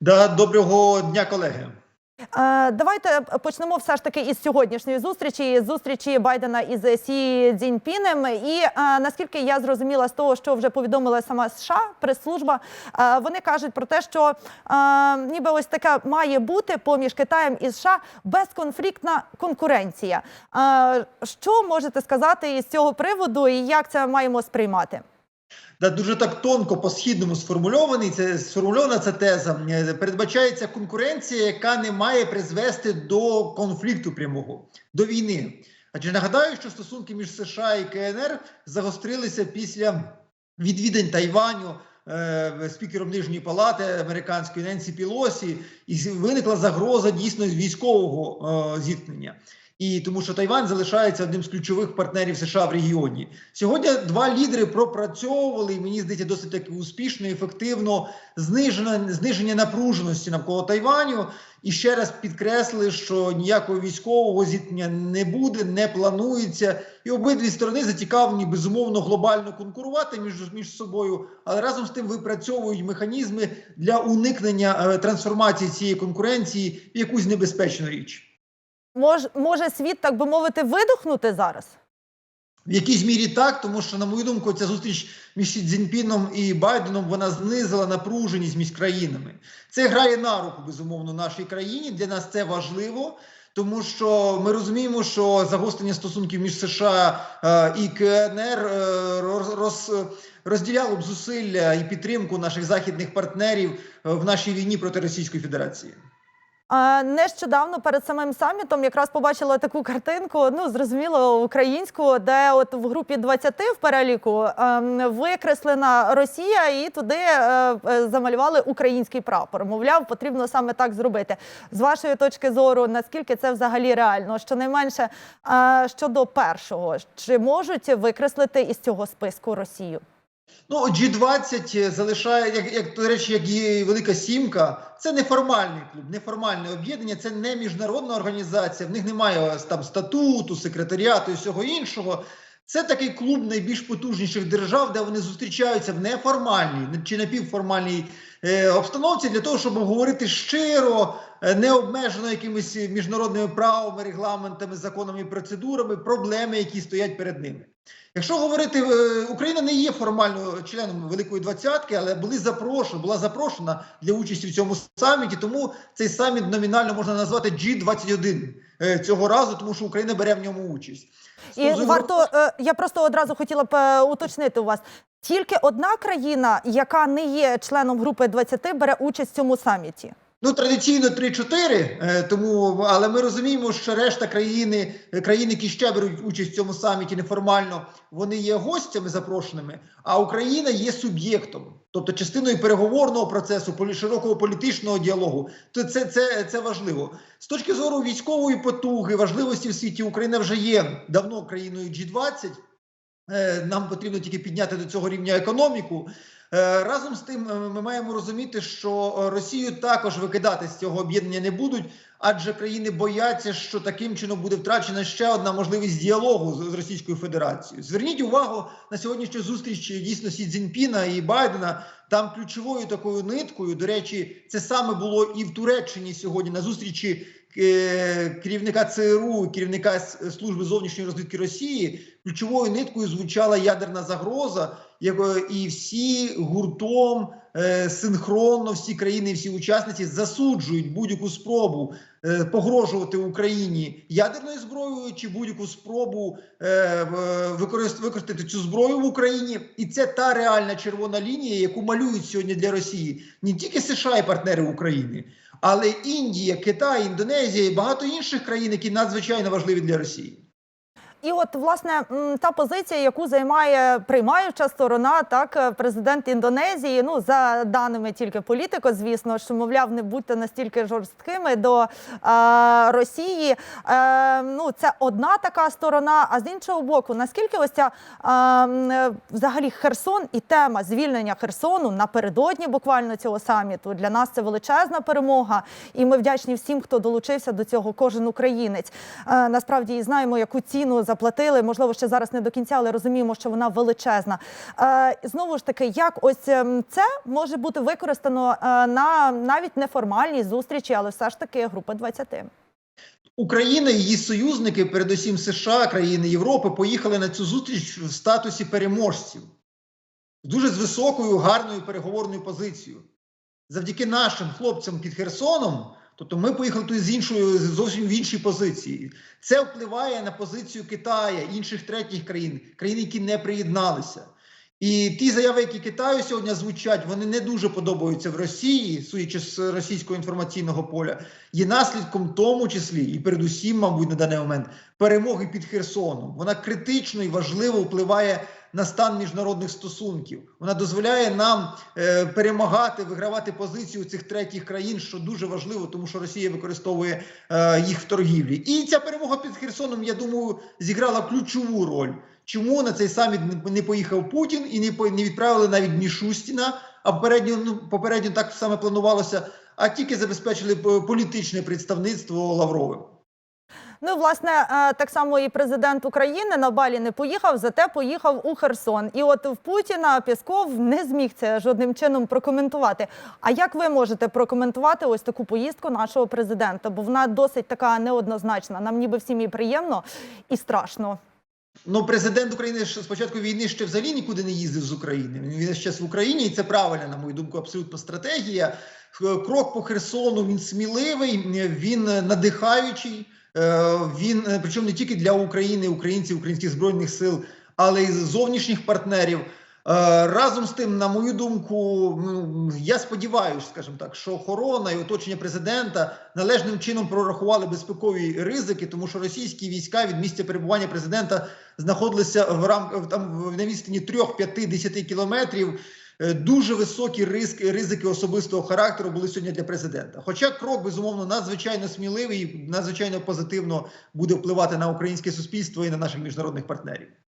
Да, доброго дня, колеги. Е, Давайте почнемо все ж таки із сьогоднішньої зустрічі, зустрічі Байдена із Сі Цзіньпінем. І е, наскільки я зрозуміла з того, що вже повідомила сама США прес-служба, е, вони кажуть про те, що ніби ось така має бути поміж Китаєм і США безконфліктна конкуренція. Що можете сказати із цього приводу, і як це маємо сприймати? Да, дуже так тонко по східному сформульований. Це сформульована ця теза. Е, Передбачається конкуренція, яка не має призвести до конфлікту прямого, до війни. Адже нагадаю, що стосунки між США і КНР загострилися після відвідань Тайваню. е, Спікером нижньої палати американської Ненсі Пілосі, і виникла загроза дійсно військового е, зіткнення. І тому, що Тайвань залишається одним з ключових партнерів США в регіоні. Сьогодні два лідери пропрацьовували, і мені здається, досить таки успішно і ефективно зниження, зниження напруженості навколо Тайваню. І ще раз підкреслили, що ніякого військового зіткнення не буде, не планується, і обидві сторони зацікавлені безумовно глобально конкурувати між, між собою, але разом з тим випрацьовують механізми для уникнення е, трансформації цієї конкуренції в якусь небезпечну річ. Мож, може світ, так би мовити, видохнути зараз? В якійсь мірі так, тому що, на мою думку, ця зустріч між Цзіньпіном і Байденом вона знизила напруженість між країнами. Це грає на руку, безумовно, нашій країні. Для нас це важливо, тому що ми розуміємо, що загострення стосунків між США е, і КНР е, роз, розділяло б зусилля і підтримку наших західних партнерів е, в нашій війні проти Російської Федерації. Нещодавно перед самим самітом якраз побачила таку картинку, ну зрозуміло, українську, де от в групі 20 в переліку ем, викреслена Росія, і туди е, е, замалювали український прапор. Мовляв, потрібно саме так зробити. З вашої точки зору, наскільки це взагалі реально? Щонайменше е, щодо першого, чи можуть викреслити із цього списку Росію? Ну, G20 залишає, як, як до речі, як і Велика Сімка, це неформальний клуб, неформальне об'єднання, це не міжнародна організація, в них немає там статуту, секретаріату і всього іншого. Це такий клуб найбільш потужніших держав, де вони зустрічаються в неформальній чи напівформальній е, обстановці для того, щоб говорити щиро, е, не обмежено якимись міжнародними правами, регламентами, законами і процедурами, проблеми, які стоять перед ними. Якщо говорити, е, Україна не є формально членом Великої двадцятки, але були запрошені, була запрошена для участі в цьому саміті. Тому цей саміт номінально можна назвати G21 е, цього разу, тому що Україна бере в ньому участь. І Стосовно- варто е, я просто одразу хотіла б уточнити у вас. Тільки одна країна, яка не є членом групи 20, бере участь в цьому саміті. Ну, традиційно 3-4, е, тому, але ми розуміємо, що решта країни, е, країни, які ще беруть участь в цьому саміті неформально, вони є гостями запрошеними, а Україна є суб'єктом, тобто частиною переговорного процесу, широкого політичного діалогу. То це, це, це важливо. З точки зору військової потуги, важливості в світі, Україна вже є давно країною G20. Е, Нам потрібно тільки підняти до цього рівня економіку. Е, Разом з тим, е, ми маємо розуміти, що е, Росію також викидати з цього об'єднання не будуть, адже країни бояться, що таким чином буде втрачена ще одна можливість діалогу з Російською Федерацією. Зверніть увагу на сьогоднішню зустріч дійсно Сі Цзіньпіна і Байдена. Там ключовою такою ниткою, до речі, це саме було і в Туреччині сьогодні на зустрічі керівника ЦРУ, керівника служби зовнішньої розвідки Росії. Ключовою ниткою звучала ядерна загроза, і всі гуртом е, синхронно, всі країни, всі учасниці засуджують будь-яку спробу е, погрожувати Україні ядерною зброєю чи будь-яку спробу е, використати цю зброю в Україні. І це та реальна червона лінія, яку малюють сьогодні для Росії не тільки США і партнери України, але Індія, Китай, Індонезія і багато інших країн, які надзвичайно важливі для Росії. І от власне та позиція, яку займає приймаюча сторона, так е, президент Індонезії. Ну за даними тільки політико, звісно, що мовляв, не будьте настільки жорсткими до е, Росії. Е, ну це одна така сторона. А з іншого боку, наскільки ось ця е, е, взагалі Херсон і тема звільнення Херсону напередодні буквально цього саміту для нас це величезна перемога, і ми вдячні всім, хто долучився до цього. Кожен українець Е, насправді і знаємо, яку ціну заплатили. Можливо, ще зараз не до кінця, але розуміємо, що вона величезна. Е, знову ж таки, як ось ем, це може бути використано е, на навіть неформальній зустрічі, але все ж таки групи 20. Україна і її союзники, передусім США, країни Європи, поїхали на цю зустріч в статусі переможців дуже з високою, гарною переговорною позицією. Завдяки нашим хлопцям під Херсоном, тобто ми поїхали тут з іншою, зовсім в іншій позиції. Це впливає на позицію Китаю, інших третіх країн, країн, які не приєдналися. І ті заяви, які Китаю сьогодні звучать, вони не дуже подобаються в Росії, судячи з російського інформаційного поля, є наслідком тому числі і передусім, мабуть, на даний момент перемоги під Херсоном. Вона критично і важливо впливає на стан міжнародних стосунків. Вона дозволяє нам е, перемагати, вигравати позицію цих третіх країн, що дуже важливо, тому що Росія використовує е, їх в торгівлі. І ця перемога під Херсоном, я думаю, зіграла ключову роль. Чому на цей саміт не- поїхав Путін і не не відправили навіть Мішустіна, а попередньо ну попередньо так саме планувалося, а тільки забезпечили е, політичне представництво Лавровим. Ну, власне, е, так само і президент України на Балі не поїхав, зате поїхав у Херсон. І от в Путіна Пісков не зміг це жодним чином прокоментувати. А як ви можете прокоментувати ось таку поїздку нашого президента? Бо вона досить така неоднозначна. Нам ніби всім і приємно і страшно. Ну, президент України з початку війни ще взагалі нікуди не їздив з України. Він зараз в Україні, і це правильна, на мою думку, абсолютно стратегія. Крок по Херсону він сміливий, він надихаючий. Е, Він е, причому не тільки для України, українців, українських збройних сил, але й зовнішніх партнерів. Е, Разом з тим, на мою думку, ну, я сподіваюся, скажімо так, що охорона і оточення президента належним чином прорахували безпекові ризики, тому що російські війська від місця перебування президента знаходилися в рамках там на відстані 3-5-10 кілометрів. Е, Дуже високі ризики, ризики особистого характеру були сьогодні для президента. Хоча крок безумовно надзвичайно сміливий, і надзвичайно позитивно буде впливати на українське суспільство і на наших міжнародних партнерів.